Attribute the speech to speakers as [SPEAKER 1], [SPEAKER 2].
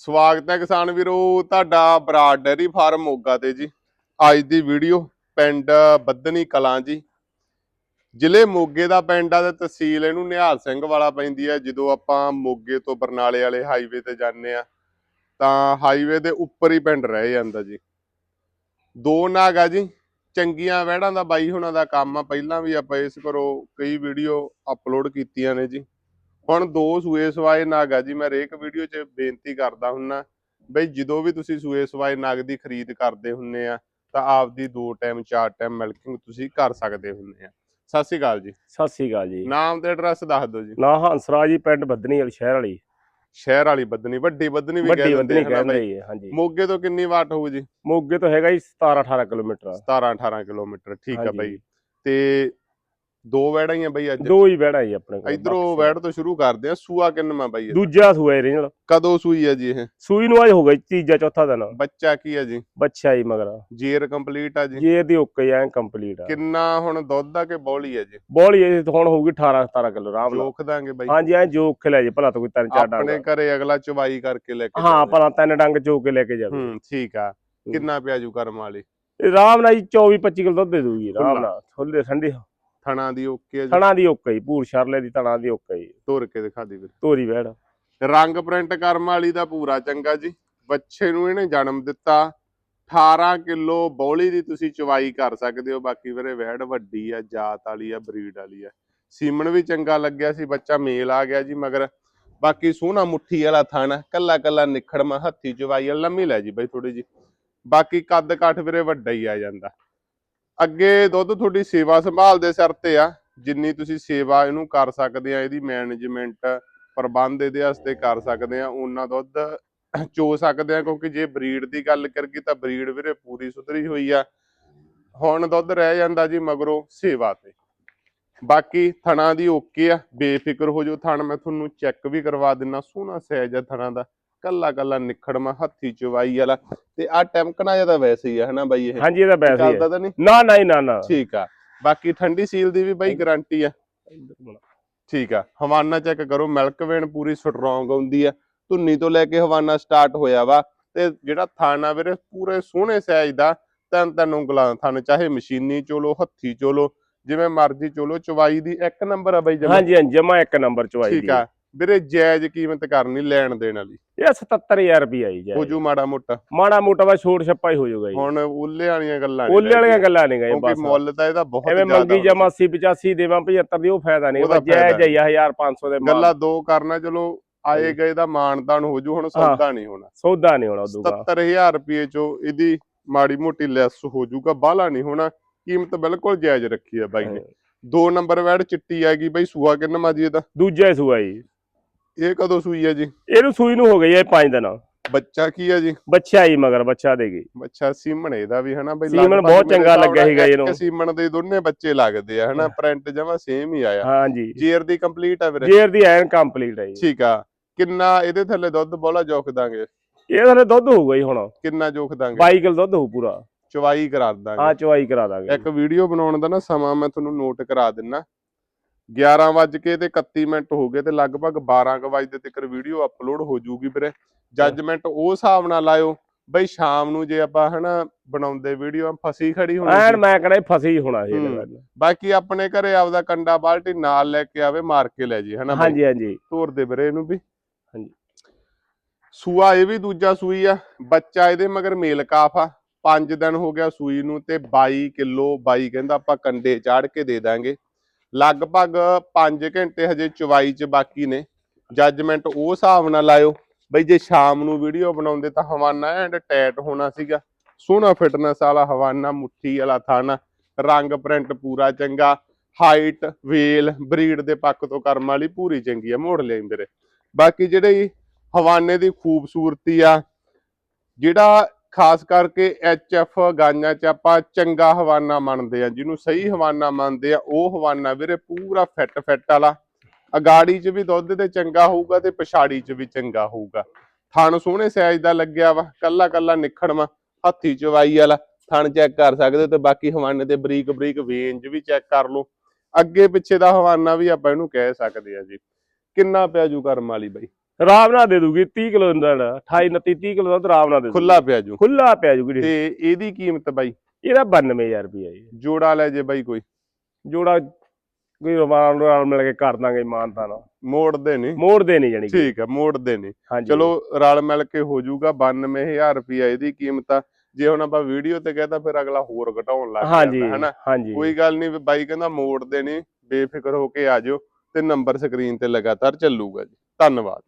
[SPEAKER 1] ਸਵਾਗਤ ਹੈ ਕਿਸਾਨ ਵੀਰੋ, ਤੁਹਾਡਾ ਬਰਾਡ ਡੈਰੀ ਫਾਰਮ ਮੋਗਾ ਤੇ ਜੀ। ਅੱਜ ਦੀ ਵੀਡੀਓ ਪਿੰਡ ਬੱਦਨੀ ਕਲਾਂ ਜੀ। ਜ਼ਿਲ੍ਹੇ ਮੋਗੇ ਦਾ ਪਿੰਡ ਆ ਤੇ ਤਹਿਸੀਲ ਇਹਨੂੰ ਨਿਹਾਲ ਸਿੰਘ ਵਾਲਾ ਪੈਂਦੀ ਹੈ ਜਦੋਂ ਆਪਾਂ ਮੋਗੇ ਤੋਂ ਬਰਨਾਲੇ ਵਾਲੇ ਹਾਈਵੇ ਤੇ ਜਾਂਦੇ ਆ, ਤਾਂ ਹਾਈਵੇ ਦੇ ਉੱਪਰ ਹੀ ਪਿੰਡ ਰਹਿ ਜਾਂਦਾ ਜੀ। ਦੋ ਨਾਗ ਆ ਜੀ, ਚੰਗੀਆਂ ਵਹਿੜਾਂ ਦਾ ਬਾਈ ਹੁਣਾਂ ਦਾ ਕੰਮ ਆ। ਪਹਿਲਾਂ ਵੀ ਆਪਾਂ ਇਸ ਕਰੋ ਕਈ ਵੀਡੀਓ ਅਪਲੋਡ ਕੀਤੀਆਂ ਨੇ ਜੀ। ਹੁਣ ਦੋ ਸੂਏ ਸਵਾਏ ਨਾਗ ਆ ਜੀ ਮੈਂ ਹਰੇਕ ਵੀਡੀਓ 'ਚ ਬੇਨਤੀ ਕਰਦਾ ਹੁੰਨਾ ਬਈ ਜਦੋਂ ਵੀ ਤੁਸੀਂ ਸੂਏ ਸਵਾਏ ਨਾਗ ਦੀ ਖਰੀਦ ਕਰਦੇ ਹੁੰਨੇ ਆ ਤਾਂ ਆਪਦੀ ਦੋ ਟਾਈਮ ਚਾਰ ਟਾਈਮ ਮਿਲਕਿੰਗ ਤੁਸੀਂ ਕਰ ਸਕਦੇ ਹੁੰਨੇ ਆ। ਸਤਿ ਸ਼੍ਰੀ ਅਕਾਲ ਜੀ।
[SPEAKER 2] ਸਤਿ ਸ੍ਰੀ ਅਕਾਲ ਜੀ।
[SPEAKER 1] ਨਾਮ ਤੇ ਐਡਰੈਸ ਦੱਸ ਦਿਓ ਜੀ।
[SPEAKER 2] ਨਾ ਹੰਸਰਾਜ ਜੀ ਪਿੰਡ ਬੱਦਨੀ ਵਾਲੀ ਸ਼ਹਿਰ ਵਾਲੀ।
[SPEAKER 1] ਸ਼ਹਿਰ ਵਾਲੀ ਬੱਦਨੀ ਵੱਡੀ ਬੱਦਨੀ ਵੀ
[SPEAKER 2] ਵੱਡੀ ਬੱਦਨੀ ਕਹਿੰਦੇ ਹੈ ਹਾਂਜੀ।
[SPEAKER 1] ਮੋਗੇ ਤੋਂ ਕਿੰਨੀ ਵਾਟ ਹੋਊ ਜੀ?
[SPEAKER 2] ਮੋਗੇ ਤੋਂ ਹੈਗਾ ਜੀ 17 18 ਕਿਲੋਮੀਟਰ।
[SPEAKER 1] 17 18 ਕਿਲੋਮੀਟਰ ਠੀਕ ਆ। ਬਾਈ। ਤੇ ਦੋ ਵੈੜਾਂ ਹੀ ਆ ਬਾਈ ਅੱਜ।
[SPEAKER 2] ਦੋ ਹੀ ਬਹਿੜਾ ਜੀ ਆਪਣੇ ਕੋਲ
[SPEAKER 1] ਇਧਰੋਂ ਵੈੜ ਤੋਂ ਸ਼ੁਰੂ ਕਰਦੇ ਆ ਸੂਆ ਕਿੰਨਵਾ ਬਾਈ?
[SPEAKER 2] ਦੂਜਾ ਸੂਆ ਰੀਜਨਲ
[SPEAKER 1] ਕਦੋਂ ਸੂਈ ਆ ਜੀ ਇਹ?
[SPEAKER 2] ਸੂਈ ਨੂੰ ਅੱਜ ਹੋ ਗਈ ਤੀਜਾ ਚੌਥਾ ਦਿਨ।
[SPEAKER 1] ਬੱਚਾ ਕੀ ਆ ਜੀ?
[SPEAKER 2] ਬੱਚਾ ਹੀ ਮਗਰ।
[SPEAKER 1] ਜੇਰ ਕੰਪਲੀਟ ਆ ਜੀ?
[SPEAKER 2] ਜੇ ਦੀ ਓਕੇ ਐ ਕੰਪਲੀਟ ਆ।
[SPEAKER 1] ਕਿੰਨਾ ਹੁਣ ਦੁੱਧ ਆ ਕਿ ਬੌਲੀ ਆ ਜੀ?
[SPEAKER 2] ਬੋਲੀ ਇਹ ਹੁਣ ਹੋਊਗੀ 18 17 ਕਿਲੋ ਆਰਾਮ ਨਾਲ।
[SPEAKER 1] ਜੋਖ ਦਾਂਗੇ ਬਾਈ।
[SPEAKER 2] ਹਾਂਜੀ ਐ ਜੋ ਓਕੇ ਲੈ ਜੇ ਭਲਾ ਤਾਂ ਕੋਈ ਤਿੰਨ ਚਾਰ
[SPEAKER 1] ਆਪਣੇ
[SPEAKER 2] ਡੰਗ
[SPEAKER 1] ਘਰੇ ਅਗਲਾ ਚਵਾਈ ਕਰਕੇ ਲੈ ਕੇ
[SPEAKER 2] ਹਾਂ। ਭਲਾ ਤਿੰਨ ਡੰਗ ਚੋ ਕੇ ਲੈ ਕੇ ਜਾਵੇ।
[SPEAKER 1] ਹੂੰ ਠੀਕ ਆ। ਕਿੰਨਾ ਪਿਆ ਜੂ ਕਰਮ ਵਾਲੀ?
[SPEAKER 2] ਇਹ ਆਰਾਮ ਨਾਲ ਜੀ 24 25 ਕਿਲੋ ਦੁੱਧ ਦੇ ਦੂਗੀ ਆਰਾਮ। ਨਾਲ। ਥੋੜੇ ਠੰਡੀ।
[SPEAKER 1] ਥਣਾ ਦੀ ਓਕੇ ਜੀ।
[SPEAKER 2] ਥਣਾ ਦੀ ਓਕੇ ਹੀ ਪੂਰ ਸ਼ਰਲੇ ਦੀ ਥਣਾ ਦੀ ਓਕੇ ਹੀ
[SPEAKER 1] ਤੋਰ ਕੇ ਦਿਖਾ ਦੇ ਵੀਰ।
[SPEAKER 2] ਤੋਰੀ ਬਹਿੜ
[SPEAKER 1] ਰੰਗ ਪ੍ਰਿੰਟ ਕਰਮ ਵਾਲੀ ਦਾ ਪੂਰਾ ਚੰਗਾ ਜੀ। ਬੱਚੇ ਨੂੰ ਇਹਨੇ ਜਨਮ ਦਿੱਤਾ। 18 ਕਿਲੋ ਬੌਲੀ ਦੀ ਤੁਸੀਂ ਚਵਾਈ ਕਰ ਸਕਦੇ ਹੋ। ਬਾਕੀ ਵੀਰੇ ਵਹਿੜ ਵੱਡੀ ਆ ਜਾਤ ਵਾਲੀ ਆ ਬਰੀਡ ਵਾਲੀ ਆ। ਸੀਮਣ ਵੀ ਚੰਗਾ ਲੱਗਿਆ ਸੀ ਬੱਚਾ ਮੇਲ ਆ ਗਿਆ ਜੀ ਮਗਰ ਬਾਕੀ ਸੋਹਣਾ ਮੁੱਠੀ ਵਾਲਾ ਥਾਣਾ ਕੱਲਾ ਕੱਲਾ ਨਿਖੜਮਾ ਹੱਥੀ ਚਵਾਈ ਵਾਲਾ ਲੰਮੀ ਲੈ ਜੀ ਬਾਈ ਥੋੜੀ ਜੀ ਬਾਕੀ ਕੱਦ ਕਾਠ ਵੀਰੇ ਵੱਡਾ ਹੀ ਆ ਜਾਂਦਾ। ਅੱਗੇ ਦੁੱਧ ਤੁਹਾਡੀ ਸੇਵਾ ਸੰਭਾਲ ਦੇ ਸਿਰ ਤੇ ਆ। ਜਿੰਨੀ ਤੁਸੀਂ ਸੇਵਾ ਇਹਨੂੰ ਕਰ ਸਕਦੇ ਆ, ਇਹਦੀ ਮੈਨੇਜਮੈਂਟ ਪ੍ਰਬੰਧ ਇਹਦੇ ਵਾਸਤੇ ਕਰ ਸਕਦੇ ਆ ਉਹਨਾਂ ਦੁੱਧ ਚੋ ਸਕਦੇ ਆ, ਕਿਉਂਕਿ ਜੇ ਬਰੀਡ ਦੀ ਗੱਲ ਕਰੀਏ ਤਾਂ ਬਰੀਡ ਵੀਰੇ ਪੂਰੀ ਸੁਧਰੀ ਹੋਈ ਆ। ਹੁਣ ਦੁੱਧ ਰਹਿ ਜਾਂਦਾ ਜੀ ਮਗਰੋਂ ਸੇਵਾ ਤੇ। ਬਾਕੀ ਥਣਾ ਦੀ ਓਕੇ ਆ, ਬੇਫਿਕਰ ਹੋ ਜਾਓ। ਥਣ ਮੈਂ ਤੁਹਾਨੂੰ ਚੈੱਕ ਵੀ ਕਰਵਾ ਦਿੰਨਾ, ਸੋਹਣਾ ਸਾਈਜ਼ ਆ ਥਣਾ ਦਾ। ਕੱਲਾ ਕੱਲਾ ਨਿਖੜਮਾ ਹੱਥੀ ਚਵਾਈ ਵਾਲਾ। ਤੇ ਆ ਟੈਂਕਣਾ ਜਿਹਾ ਤਾਂ ਵੈਸੇ ਹੀ ਆ ਹਨਾ ਬਾਈ ਇਹ?
[SPEAKER 2] ਹਾਂਜੀ ਇਹਦਾ ਵੈਸੇ ਹੀ
[SPEAKER 1] ਚੱਲਦਾ ਤਾਂ ਨਹੀਂ?
[SPEAKER 2] ਨਾ ਨਾ ਨਾ ਨਾ।
[SPEAKER 1] ਠੀਕ ਆ। ਬਾਕੀ ਠੰਡੀ ਸੀਲ ਦੀ ਵੀ ਬਾਈ ਗਾਰੰਟੀ ਆ। ਠੀਕ ਆ। ਹਵਾਨਾ ਚੈੱਕ ਕਰੋ ਮਿਲਕ ਵੇਨ ਪੂਰੀ ਸਟਰੋਂਗ ਆਉਂਦੀ ਆ। ਧੁੰਨੀ ਤੋਂ ਲੈ ਕੇ ਹਵਾਨਾ ਸਟਾਰਟ ਹੋਇਆ ਵਾ। ਤੇ ਜਿਹੜਾ ਥਣ ਵੀਰੇ ਪੂਰੇ ਸੋਹਣੇ ਸਾਈਜ਼ ਦਾ। ਤਿੰਨ ਤਿੰਨ ਉਂਗਲਾਂ ਥਣ ਚਾਹੇ ਮਸ਼ੀਨੀ ਚੋਲੋ ਹੱਥੀ ਚੋਲੋ ਜਿਵੇਂ ਮਰਜ਼ੀ ਚੋਲੋ ਚਵਾਈ ਦੀ ਇੱਕ ਨੰਬਰ ਆ ਬਾਈ ਜਮਾ।
[SPEAKER 2] ਹਾਂਜੀ ਹਾਂਜੀ ਜਮਾ ਇੱਕ ਨੰਬਰ ਚਵਾਈ
[SPEAKER 1] ਠੀਕ
[SPEAKER 2] ਦੀ
[SPEAKER 1] ਆ। ਵੀਰੇ ਜਾਇਜ਼ ਕੀਮਤ ਕਰਨੀ ਲੈਣ ਦੇਣ ਵਾਲੀ।
[SPEAKER 2] ਇਹ 77000 ਰੁਪਏ ਜੀ
[SPEAKER 1] ਹੋ ਜੂ ਮਾੜਾ ਮੋਟਾ।
[SPEAKER 2] ਮਾੜਾ ਮੋਟਾ ਵਾ ਛੋੜ ਛੱਪਾ ਹੀ ਹੋ ਜਾਊਗਾ ਜੀ।
[SPEAKER 1] ਹੁਣ ਉੱਲੇ ਵਾਲੀਆਂ ਗੱਲਾਂ ਨੀ
[SPEAKER 2] ਉਹਲੇ ਵਾਲੀਆਂ ਗੱਲਾਂ ਨਹੀਂ ਗਏ
[SPEAKER 1] ਕਿਉਂਕਿ
[SPEAKER 2] ਬਸ।
[SPEAKER 1] ਮੁੱਲ ਤਾਂ ਇਹਦਾ ਬਹੁਤ
[SPEAKER 2] ਐਵੇਂ ਮੰਗੀ। ਜਮਾ 80 85 ਦੇਵਾਂ 75 ਦੀ ਉਹ ਫਾਇਦਾ ਨਹੀਂ।
[SPEAKER 1] ਉਹਦਾ
[SPEAKER 2] ਬਸ ਜੈ
[SPEAKER 1] ਫਾਇਦਾ
[SPEAKER 2] ਜਈ 1500 ਦੇ ਮਾਲ।
[SPEAKER 1] ਗੱਲਾਂ ਦੋ ਕਰਨਾ ਚਲੋ ਆਏ ਗਏ ਦਾ ਮਾਨਦਾਨ ਹੋ ਜੂ ਹੁਣ ਸੌਦਾ ਨਹੀਂ ਹੋਣਾ।
[SPEAKER 2] ਸੌਦਾ ਨਹੀਂ ਹੋਣਾ ਉਦੋਂ
[SPEAKER 1] 77000 ਰੁਪਏ ਚੋਂ ਇਹਦੀ ਮਾੜੀ ਮੋਟੀ ਲੈਸ ਹੋ ਜੂਗਾ ਬਾਹਲਾ ਨਹੀਂ ਹੋਣਾ। ਕੀਮਤ ਬਿਲਕੁਲ ਜਾਇਜ਼ ਰੱਖੀ ਆ ਬਾਈ ਨੇ। ਦੋ ਨੰਬਰ ਵੈੜ ਚਿੱਟੀ ਆਗੀ ਬਾਈ ਸੂਆ ਕਿੰਨਾ ਮਾਜੀ ਇਹਦਾ।
[SPEAKER 2] ਦੂਜਾ ਹੀ ਸੂਆ ਜੀ।
[SPEAKER 1] ਇਹ ਕਦੋਂ ਸੂਈ ਆ ਜੀ?
[SPEAKER 2] ਇਹਨੂੰ ਸੂਈ ਨੂੰ ਹੋ ਗਈ ਇਹ 5 ਦਿਨ।
[SPEAKER 1] ਬੱਚਾ ਕੀ ਆ ਜੀ?
[SPEAKER 2] ਬੱਚਾ ਹੀ ਮਗਰ ਬੱਚਾ ਦੇਗੀ
[SPEAKER 1] ਬੱਚਾ ਸੀਮਣ ਇਹਦਾ ਵੀ ਹਨਾ ਬਈ ਲਗਭਗ
[SPEAKER 2] ਬਹੁਤ ਚੰਗਾ ਲੱਗਿਆ ਸੀਗਾ ਇਹਨੂੰ।
[SPEAKER 1] ਸੀਮਣ ਦੇ ਦੋਨੇ ਬੱਚੇ ਲੱਗਦੇ ਆ ਹਨਾ ਪ੍ਰਿੰਟ ਜਮਾ ਸੇਮ ਹੀ ਆਇਆ।
[SPEAKER 2] ਹਾਂਜੀ।
[SPEAKER 1] ਜੇਰ ਦੀ ਕੰਪਲੀਟ ਆ ਵੀਰੇ
[SPEAKER 2] ਜੇਰ ਦੀ ਐਨ ਕੰਪਲੀਟ ਹੈ ਜੀ।
[SPEAKER 1] ਠੀਕ ਆ। ਕਿੰਨਾ ਇਹਦੇ ਥੱਲੇ ਦੁੱਧ ਬੋਲਾ ਜੋਖ ਦਾਂਗੇ?
[SPEAKER 2] ਇਹ ਥਲੇ ਦੁੱਧ ਹੋਊਗਾ ਜੀ ਹੁਣ।
[SPEAKER 1] ਕਿੰਨਾ ਜੋਖ ਦਾਂਗੇ?
[SPEAKER 2] 22 ਕਿਲੋ ਦੁੱਧ ਹੋਊ ਪੂਰਾ।
[SPEAKER 1] ਚਵਾਈ ਕਰਾ ਦਾਂਗੇ।
[SPEAKER 2] ਹਾਂ ਚਵਾਈ ਕਰਾ ਦਾਂਗੇ।
[SPEAKER 1] ਇੱਕ ਵੀਡੀਓ ਬਣਾਉਣ ਦਾ ਨਾ ਸਮਾਂ ਮੈਂ ਤੁਹਾਨੂੰ ਨੋਟ ਕਰਾ ਦਿੰਨਾ। 11 ਵੱਜ ਕੇ ਤੇ 31 ਮਿੰਟ ਹੋ ਗਏ ਤੇ ਲਗਭਗ 12 ਕੁ ਵਜੇ ਤੱਕ ਵੀਡੀਓ ਅਪਲੋਡ ਹੋ ਜੂਗੀ ਵੀਰੇ ਜੱਜਮੈਂਟ ਉਹ ਹਿਸਾਬ ਨਾਲ ਲਾਇਓ ਬਈ ਸ਼ਾਮ ਨੂੰ ਜੇ ਆਪਾਂ ਹਨਾ ਬਣਾਉਂਦੇ ਵੀਡੀਓ ਫਸੀ ਖੜੀ ਹੋਣੀ
[SPEAKER 2] ਐਨ। ਮੈਂ ਕਹਿੰਦਾ ਫਸੀ ਹੋਣਾ ਸੀ ਇਹਦੇ। ਨਾਲ।
[SPEAKER 1] ਬਾਕੀ ਆਪਣੇ ਘਰੇ ਆਪਦਾ ਕੰਡਾ ਬਾਲਟੀ ਨਾਲ ਲੈ ਕੇ ਆਵੇ ਮਾਰ ਕੇ ਲੈ ਜੀ ਹਨਾ?
[SPEAKER 2] ਹਾਂਜੀ ਹਾਂਜੀ
[SPEAKER 1] ਤੋਰ ਦੇ ਵੀਰੇ ਇਹਨੂੰ ਵੀ
[SPEAKER 2] ਹਾਂਜੀ।
[SPEAKER 1] ਸੂਆ ਇਹ ਵੀ ਦੂਜਾ ਸੂਈ ਆ ਬੱਚਾ ਇਹਦੇ ਮਗਰ ਮੇਲ ਕਾਫ ਆ 5 ਦਿਨ ਹੋ ਗਿਆ ਸੂਈ ਨੂੰ ਤੇ 22 ਕਿਲੋ 22 ਕਹਿੰਦਾ ਆਪਾਂ ਕੰਡੇ ਚਾੜ ਕੇ ਦੇ ਦਾਂਗੇ ਲਗਭਗ 5 ਘੰਟੇ ਹਜੇ ਚਵਾਈ ਚ ਬਾਕੀ ਨੇ। ਜੱਜਮੈਂਟ ਉਹ ਹਿਸਾਬ ਨਾਲ ਲਾਇਓ। ਬਈ ਜੇ ਸ਼ਾਮ ਨੂੰ ਵੀਡੀਓ ਬਣਾਉਂਦੇ ਤਾਂ ਹਵਾਨਾ ਐਂਡ ਟੈਟ ਹੋਣਾ ਸੀਗਾ। ਸੋਹਣਾ ਫਿਟਨੈਸ ਵਾਲਾ ਹਵਾਨਾ, ਮੁੱਠੀ ਵਾਲਾ ਥਾਣਾ। ਰੰਗ ਪ੍ਰਿੰਟ ਪੂਰਾ ਚੰਗਾ। ਹਾਈਟ ਵੇਲ ਬਰੀਡ ਦੇ ਪੱਕ ਤੋਂ ਕਰਮ ਵਾਲੀ ਪੂਰੀ ਚੰਗੀ ਆ, ਮੋੜ ਲਿਆ ਮੇਰੇ। ਬਾਕੀ ਜਿਹੜੇ ਹਵਾਨੇ ਦੀ ਖੂਬਸੂਰਤੀ ਆ, ਜਿਹੜਾ ਖਾਸ ਕਰਕੇ ਐਫ ਗਾਈਆਂ ਚ ਆਪਾਂ ਚੰਗਾ ਹਵਾਨਾ ਮੰਨਦੇ ਆ ਜਿਹਨੂੰ ਸਹੀ ਹਵਾਨਾ ਮੰਨਦੇ ਆ ਉਹ ਹਵਾਨਾ ਵੀਰੇ ਪੂਰਾ ਫਿੱਟ ਫਿੱਟ ਵਾਲਾ। ਅਗਾੜੀ ਚ ਵੀ ਦੁੱਧ ਤੇ ਚੰਗਾ ਹੋਊਗਾ ਤੇ ਪਛਾੜੀ ਚ ਵੀ ਚੰਗਾ ਹੋਊਗਾ। ਥਣ ਸੋਹਣੇ ਸਾਈਜ਼ ਦਾ ਲੱਗਿਆ ਵਾ, ਕੱਲਾ ਕੱਲਾ ਨਿਖੜਵਾ ਹੱਥੀ ਚਵਾਈ ਵਾਲਾ, ਥਣ ਚੈੱਕ ਕਰ ਸਕਦੇ ਤੇ ਬਾਕੀ ਹਵਾਨੇ ਤੇ ਬਰੀਕ ਬਰੀਕ ਵੇਂਜ ਵੀ ਚੈੱਕ ਕਰ ਲਓ। ਅੱਗੇ ਪਿੱਛੇ ਦਾ ਹਵਾਨਾ ਵੀ ਆਪਾਂ ਇਹਨੂੰ ਕਹਿ ਸਕਦੇ ਆ ਜੀ। ਕਿੰਨਾ ਪਿਆ ਜੂ ਕਰਮ ਵਾਲੀ ਬਾਈ?
[SPEAKER 2] ਆਰਾਮ ਨਾਲ ਦੇ ਦੂਗੀ 30 ਕਿਲੋ ਦਾ 28 29 30 ਕਿਲੋ ਦਾ ਤਾਂ ਆਰਾਮ ਨਾਲ ਦੇ ਦੂਗੀ।
[SPEAKER 1] ਖੁੱਲਾ ਪਿਆ ਜੂ।
[SPEAKER 2] ਖੁੱਲਾ ਪਿਆ ਜੂਗੀ
[SPEAKER 1] ਤੇ ਇਹਦੀ ਕੀਮਤ ਬਾਈ?
[SPEAKER 2] ਇਹਦਾ 92000 ਰੁਪਏ ਜੀ।
[SPEAKER 1] ਜੋੜਾ ਲੈ ਜੇ ਬਾਈ ਕੋਈ।
[SPEAKER 2] ਜੋੜਾ ਕੋਈ ਰਮਾਨ ਨਾਲ ਮਿਲ ਕੇ ਕਰ ਦਾਂਗੇ ਮਾਨਤਾ ਨਾਲ
[SPEAKER 1] ਮੋੜਦੇ ਨਹੀਂ
[SPEAKER 2] ਮੋੜਦੇ ਨਹੀਂ ਜਾਣੀ ਕਿ।
[SPEAKER 1] ਠੀਕ ਆ ਮੋੜਦੇ ਨਹੀਂ ਚਲੋ ਰਲ ਮਿਲ ਕੇ ਹੋ ਜਾਊਗਾ 92000 ਰੁਪਿਆ ਇਹਦੀ ਕੀਮਤ ਆ। ਜੇ ਹੁਣ ਆਪਾਂ ਵੀਡੀਓ ਤੇ ਕਹਤਾ ਫਿਰ ਅਗਲਾ ਹੋਰ ਘਟਾਉਣ ਲੱਗ ਜਾਂਦਾ ਹਨਾ?
[SPEAKER 2] ਹਾਂਜੀ।
[SPEAKER 1] ਕੋਈ ਗੱਲ ਨਹੀਂ ਬਾਈ ਕਹਿੰਦਾ ਮੋੜਦੇ ਨਹੀਂ ਬੇਫਿਕਰ ਹੋ ਕੇ ਆ ਜਾਓ ਤੇ ਨੰਬਰ ਸਕਰੀਨ ਤੇ ਲਗਾਤਾਰ ਚੱਲੂਗਾ ਜੀ। ਧੰਨਵਾਦ।